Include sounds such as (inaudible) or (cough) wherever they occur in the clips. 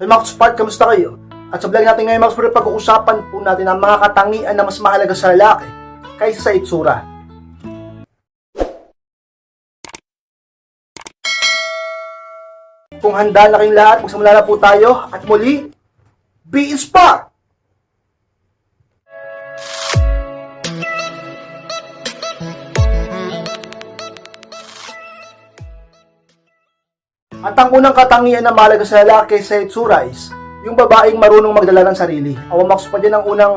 Hey Max Spark, kamusta kayo? At sa vlog natin ngayon Max Spark, pag-uusapan po natin ang mga katangian na mas mahalaga sa lalaki kaysa sa itsura. Kung handa na kayong lahat, magsimula na po tayo at muli, be inspired! At ang unang katangian na mahalaga sa lalaki sa itsura is yung babaeng marunong magdala ng sarili. Awamak pa dyan ang unang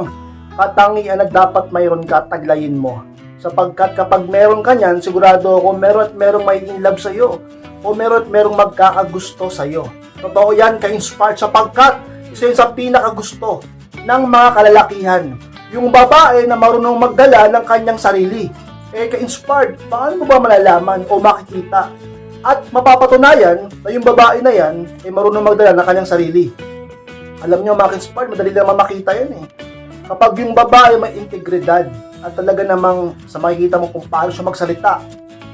katangian na dapat mayroon ka at taglayin mo. Sapagkat kapag meron ka niyan, sigurado ako meron at merong may in love sa'yo o meron at merong magkakagusto sa'yo. Totoo yan, ka-inspired sapagkat isa yun sa pinakagusto ng mga kalalakihan. Yung babae na marunong magdala ng kanyang sarili. Eh, ka-inspired, paano mo ba malalaman o makikita at mapapatunayan na yung babae na yan ay marunong magdala ng kanyang sarili. Alam nyo, mga inspired, madali lang makita yan eh. Kapag yung babae may integridad at talaga namang sa makikita mo kung paano siya magsalita,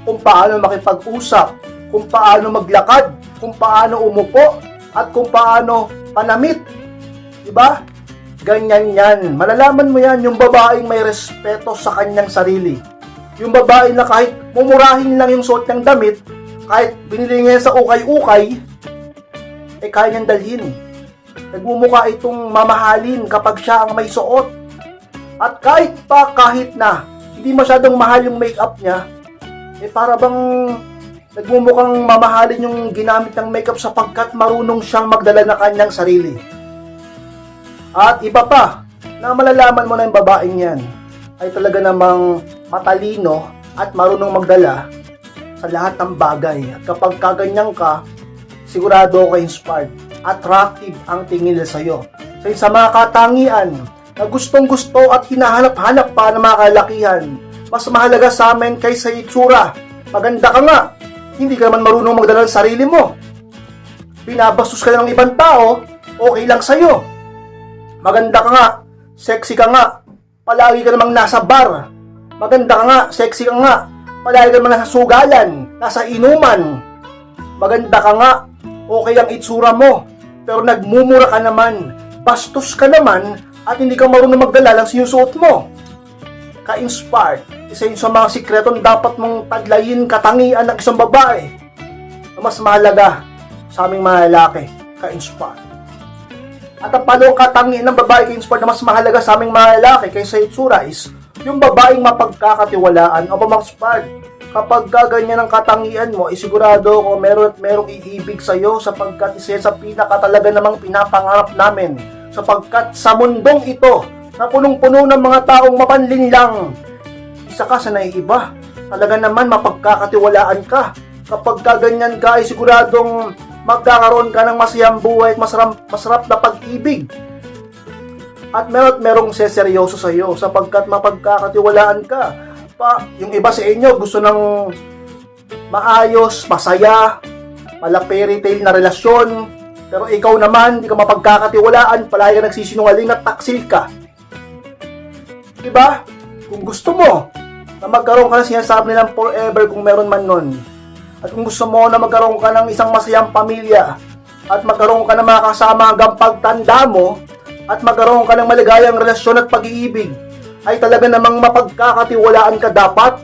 kung paano makipag-usap, kung paano maglakad, kung paano umupo, at kung paano panamit. Diba? Ganyan yan. Malalaman mo yan yung babaeng may respeto sa kanyang sarili. Yung babae na kahit mumurahin lang yung suot ng damit, kahit binili niya sa ukay-ukay, eh kaya niyang dalhin. Nagmumukha itong mamahalin kapag siya ang may suot. At kahit pa kahit na hindi masyadong mahal yung makeup niya, eh para bang nagmumukhang mamahalin yung ginamit ng makeup sapagkat marunong siyang magdala ng kanyang sarili. At iba pa, na malalaman mo na yung babaeng yan, ay talaga namang matalino at marunong magdala sa lahat ng bagay. At kapag kaganyan ka, sigurado ako inspired. Attractive ang tingin nila sa'yo. So, sa mga katangian na gustong gusto at hinahanap-hanap pa ng mga kalakihan, mas mahalaga sa amin kaysa itsura. Maganda ka nga, hindi ka naman marunong magdala ng sarili mo. Binabastos ka ng ibang tao, okay lang sa'yo. Maganda ka nga, sexy ka nga, palagi ka namang nasa bar. Maganda ka nga, sexy ka nga, palagi ka naman nasa sugalan, nasa inuman. Maganda ka nga, okay ang itsura mo, pero nagmumura ka naman, bastos ka naman, at hindi ka marunong magdala ng sinusuot mo. Ka-inspired, isa yun sa mga sikretong dapat mong taglayin katangian ng isang babae mas mahalaga sa aming mga lalaki, ka-inspired. At ang palong katangian ng babae ka-inspired na mas mahalaga sa aming mga lalaki kaysa itsura is yung babaeng mapagkakatiwalaan o ma-inspired kapag gaganyan ang katangian mo, isigurado ko meron at merong iibig sa'yo sapagkat isa sa pinaka talaga namang pinapangarap namin. Sapagkat sa mundong ito, na punong-puno ng mga taong mapanlinlang, isa ka sa naiiba. Talaga naman mapagkakatiwalaan ka. Kapag gaganyan ka, ay siguradong magkakaroon ka ng masayang buhay at masarap, masarap na pag-ibig. At meron merong seseryoso sa iyo sapagkat mapagkakatiwalaan ka pa, yung iba sa inyo gusto ng maayos, masaya, mala fairy tale na relasyon, pero ikaw naman, di ka mapagkakatiwalaan, palagi ka nagsisinungaling at taksil ka. Diba? Kung gusto mo na magkaroon ka ng sinasabi nilang forever kung meron man nun, at kung gusto mo na magkaroon ka ng isang masayang pamilya, at magkaroon ka ng mga kasama hanggang pagtanda mo, at magkaroon ka ng maligayang relasyon at pag-iibig, ay talaga namang mapagkakatiwalaan ka dapat,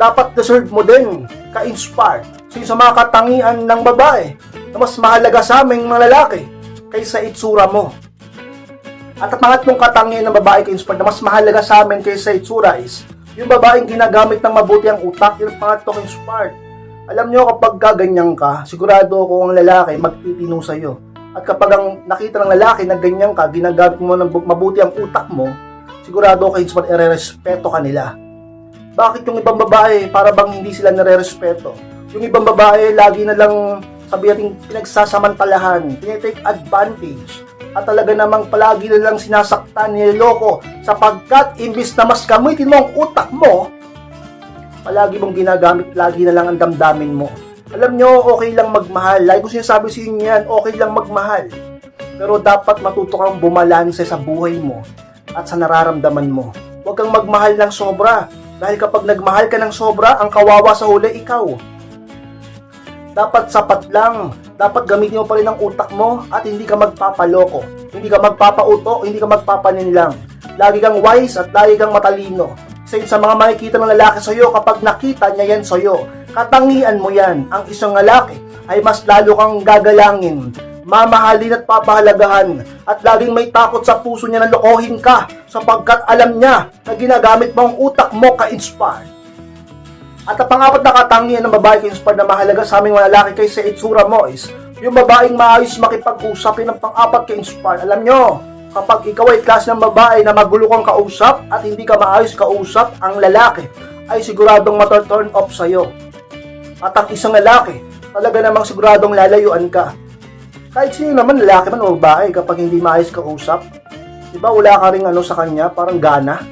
dapat deserve mo din, ka-inspired, sa mga katangian ng babae, na mas mahalaga sa aming mga lalaki, kaysa itsura mo. At ang pangatlong katangian ng babae ka-inspired na mas mahalaga sa amin kaysa itsura is, yung babaeng ginagamit ng mabuti ang utak, yung pangatlong inspired. Alam nyo, kapag gaganyan ka, sigurado ako ang lalaki magtitino sa'yo. At kapag ang nakita ng lalaki na ganyan ka, ginagamit mo ng bu- mabuti ang utak mo, sigurado ako inspired, ire-respeto ka nila. Bakit yung ibang babae, para bang hindi sila nare-respeto? Yung ibang babae, lagi na lang sabi natin pinagsasamantalahan, tinitake advantage, at talaga namang palagi na lang sinasaktan, niloloko, sapagkat imbis na mas gamitin mo ang utak mo, palagi mong ginagamit, lagi na lang ang damdamin mo. Alam nyo, okay lang magmahal. Lagi ko sinasabi sa inyo yan, okay lang magmahal. Pero dapat matuto kang bumalanse sa buhay mo at sa nararamdaman mo. Huwag kang magmahal ng sobra. Dahil kapag nagmahal ka ng sobra, ang kawawa sa huli, ikaw. Dapat sapat lang. dapat gamitin mo pa rin ang utak mo at hindi ka magpapaloko. Hindi ka magpapauto, hindi ka magpapaninlang. Lagi kang wise at lagi kang matalino. Isa sa mga makikita ng lalaki sa'yo kapag nakita niya yan sa'yo. Katangian mo yan. Ang isang lalaki ay mas lalo kang gagalangin, mamahalin at papahalagahan at laging may takot sa puso niya na lokohin ka sapagkat alam niya na ginagamit mo ang utak mo ka-inspired. At ang pangapat na katangian ng babae ka-inspired na mahalaga sa aming lalaki kaysa itsura mo is yung babaeng maayos makipag-usap yun ang pang-apat ka-inspired. Alam nyo, kapag ikaw ay klase ng babae na magulo kang kausap at hindi ka maayos kausap, ang lalaki ay siguradong maturn off sa'yo. At ang isang lalaki, talaga namang siguradong lalayuan ka. Kahit sino naman, lalaki man o babae, kapag hindi maayos kausap, di ba wala ka rin ano sa kanya, parang gana.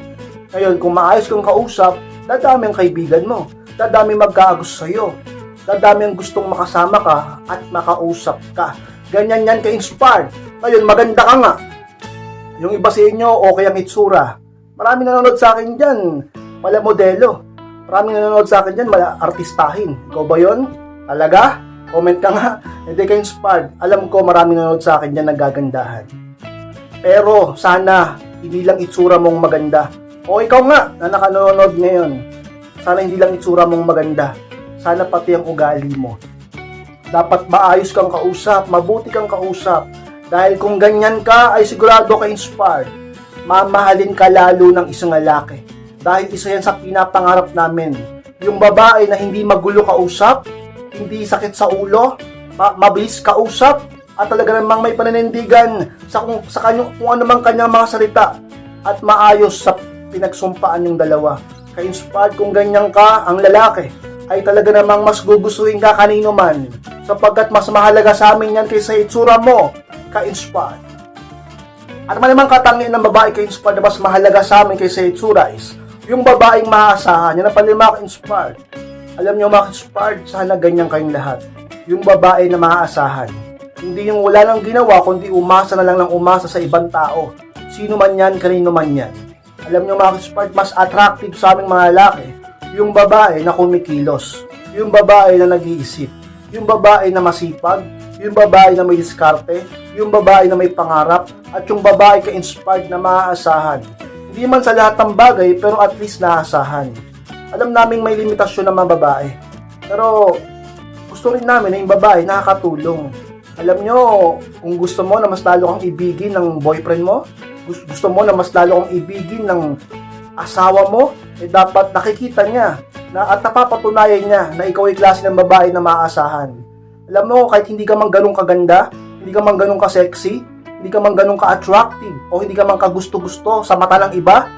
Ngayon, kung maayos kang kausap, dadami ang kaibigan mo, dadami magkaagos sa'yo, dadami ang gustong makasama ka at makausap ka. Ganyan yan ka-inspired. Ngayon, maganda ka nga. Yung iba sa inyo, okay ang itsura. Maraming nanonood sa akin dyan, mala modelo. Maraming nanonood sa akin dyan, mala artistahin. Ikaw ba yon? Talaga? Comment ka nga. (laughs) Hindi ka inspired. Alam ko maraming nanonood sa akin dyan nagagandahan. Pero sana hindi lang itsura mong maganda. O ikaw nga na nakanonood ngayon. Sana hindi lang itsura mong maganda. Sana pati ang ugali mo. Dapat maayos kang kausap, mabuti kang kausap. Dahil kung ganyan ka, ay sigurado ka inspired. Mamahalin ka lalo ng isang lalaki. Dahil isa yan sa pinapangarap namin. Yung babae na hindi magulo kausap, hindi sakit sa ulo, ma- mabilis kausap, at talaga namang may pananindigan sa kung, sa kanyang, kung ano mang kanyang mga salita at maayos sa pinagsumpaan yung dalawa. Ka-inspired kung ganyan ka, ang lalaki ay talaga namang mas gugustuhin ka kanino man sapagkat mas mahalaga sa amin yan kaysa itsura mo, ka-inspired. At man naman ng babae ka-inspired na mas mahalaga sa amin kaysa itsura is yung babaeng maaasahan, yan ang panlima ka-inspired. Alam niyo mga ka-inspired, sana ganyan kayong lahat. Yung babae na maaasahan. Hindi yung wala nang ginawa, kundi umasa na lang ng umasa sa ibang tao. Sino man yan, kanino man yan. Alam niyo mga ka-inspired, mas attractive sa aming mga lalaki, yung babae na kumikilos. Yung babae na nag-iisip. Yung babae na masipag. Yung babae na may diskarte. Yung babae na may pangarap. At yung babae ka-inspired na maaasahan. Hindi man sa lahat ng bagay, pero at least naasahan. Alam naming may limitasyon ng mga babae. Pero gusto rin namin na yung babae nakakatulong. Alam nyo, kung gusto mo na mas lalo kang ibigin ng boyfriend mo, gus- gusto mo na mas lalo kang ibigin ng asawa mo, eh dapat nakikita niya na at napapatunayan niya na ikaw ay klase ng babae na maaasahan. Alam mo, kahit hindi ka man ganun kaganda, hindi ka man ganun ka-sexy, hindi ka man ganun ka-attractive, o hindi ka man kagusto-gusto sa mata ng iba,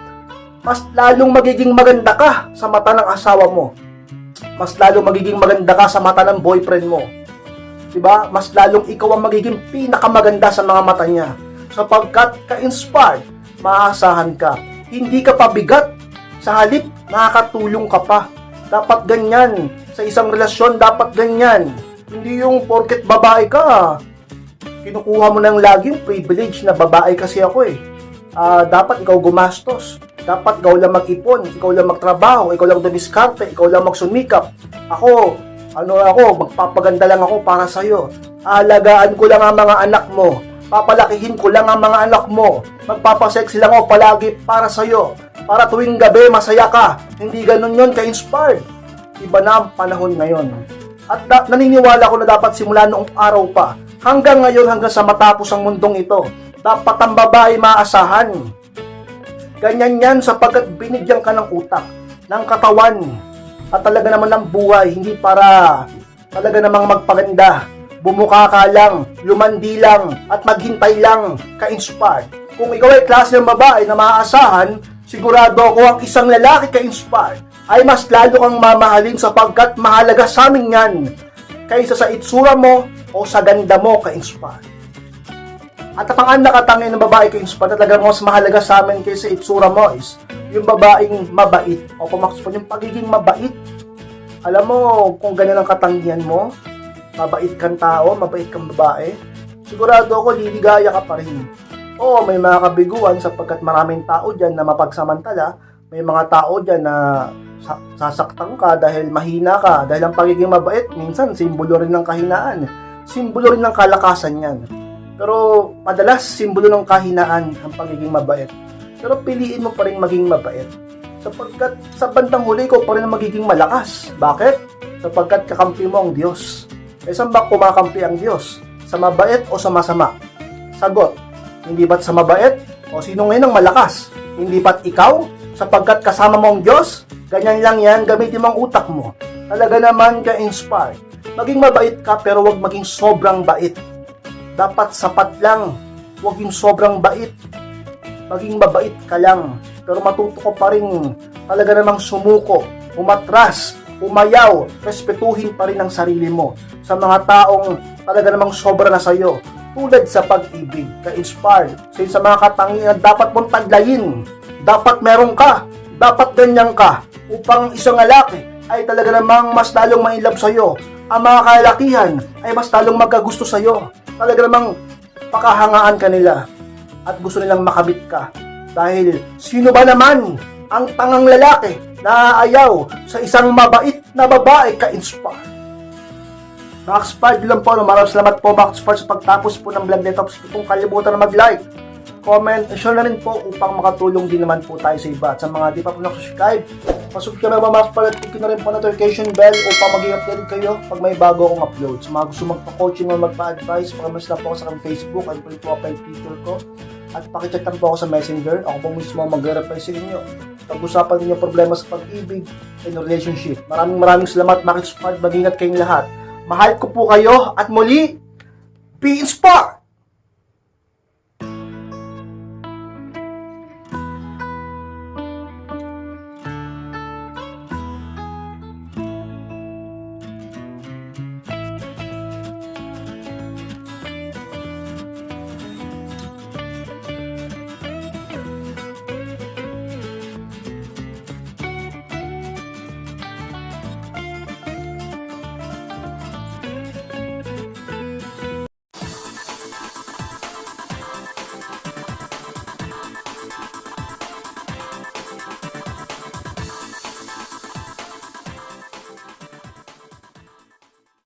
mas lalong magiging maganda ka sa mata ng asawa mo. Mas lalong magiging maganda ka sa mata ng boyfriend mo. 'Di ba? Mas lalong ikaw ang magiging pinakamaganda sa mga mata niya. Sapagkat ka-inspired, maaasahan ka. Hindi ka pabigat. Sa halip, nakakatulong ka pa. Dapat ganyan. Sa isang relasyon, dapat ganyan. Hindi yung porket babae ka, kinukuha mo nang lagi yung privilege na babae kasi ako eh. Ah, dapat ikaw gumastos. Dapat ikaw lang mag-ipon, ikaw lang magtrabaho, ikaw lang dumiskarte, ikaw lang magsumikap. Ako, ano ako, magpapaganda lang ako para sa'yo. Alagaan ko lang ang mga anak mo. Papalakihin ko lang ang mga anak mo. Magpapasexy lang ako palagi para sa'yo. Para tuwing gabi, masaya ka. Hindi ganun yon ka-inspired. Iba na ang panahon ngayon. At da- naniniwala ko na dapat simula noong araw pa, hanggang ngayon, hanggang sa matapos ang mundong ito, dapat ang babae maasahan. Ganyan yan sapagkat binigyan ka ng utak, ng katawan, at talaga naman ng buhay, hindi para talaga namang magpaganda. Bumuka ka lang, lumandi lang, at maghintay lang, ka-inspired. Kung ikaw ay klase ng babae na maaasahan, sigurado ako ang isang lalaki ka-inspired ay mas lalo kang mamahalin sapagkat mahalaga sa amin yan kaysa sa itsura mo o sa ganda mo ka-inspired. At ang pangan nakatangi ng babae ka-inspired na talagang mas mahalaga sa amin kaysa itsura mo is yung babaeng mabait o pumakspan yung pagiging mabait. Alam mo, kung ganyan ang katangian mo, mabait kang tao, mabait kang babae, sigurado ako liligaya ka pa rin. Oo, may mga kabiguan sapagkat maraming tao dyan na mapagsamantala, may mga tao dyan na sasaktan ka dahil mahina ka, dahil ang pagiging mabait, minsan simbolo rin ng kahinaan. simbolo rin ng kalakasan yan. Pero madalas, simbolo ng kahinaan ang pagiging mabait. Pero piliin mo pa rin maging mabait. Sapagkat sa bandang huli ko pa rin magiging malakas. Bakit? Sapagkat kakampi mo ang Diyos. Eh saan ba kumakampi ang Diyos? Sa mabait o sa masama? Sagot, hindi ba't sa mabait? O sino ngayon ang malakas? Hindi ba't ikaw? Sapagkat kasama mo ang Diyos? Ganyan lang yan, gamitin mo ang utak mo. Talaga naman ka-inspired. Maging mabait ka pero wag maging sobrang bait. Dapat sapat lang. Huwag yung sobrang bait. Maging mabait ka lang. Pero matuto ko pa rin talaga namang sumuko, umatras, umayaw, respetuhin pa rin ang sarili mo sa mga taong talaga namang sobra na sa'yo. Tulad sa pag-ibig, ka-inspired, sa mga katangian dapat mong taglayin. Dapat meron ka. Dapat ganyan ka. Upang isang lalaki ay talaga namang mas lalong mailab sa'yo. Ang mga kalakihan ay mas lalong magkagusto sa'yo. Talaga namang pakahangaan ka nila at gusto nilang makabit ka. Dahil sino ba naman ang tangang lalaki na aayaw sa isang mabait na babae ka-inspire? Max Pard lang po. Maraming salamat po Max Pard sa pagtapos po ng vlog nito. Tapos kung kalimutan na mag-like, comment, and share na rin po upang makatulong din naman po tayo sa iba. At sa mga di pa po nakasubscribe, pasubscribe mga Pard at click na rin po notification bell upang maging updated kayo pag may bago akong upload. Sa mga gusto magpa-coaching o magpa-advise, pakamas na po ako sa aking Facebook at yung profile picture ko. At pakicheck lang po ako sa messenger. Ako po mismo ang mag-reply sa inyo. Pag-usapan ninyo problema sa pag-ibig and relationship. Maraming maraming salamat, Max Pard. Mag-ingat kayong lahat. Mahal ko po kayo at muli, be inspired!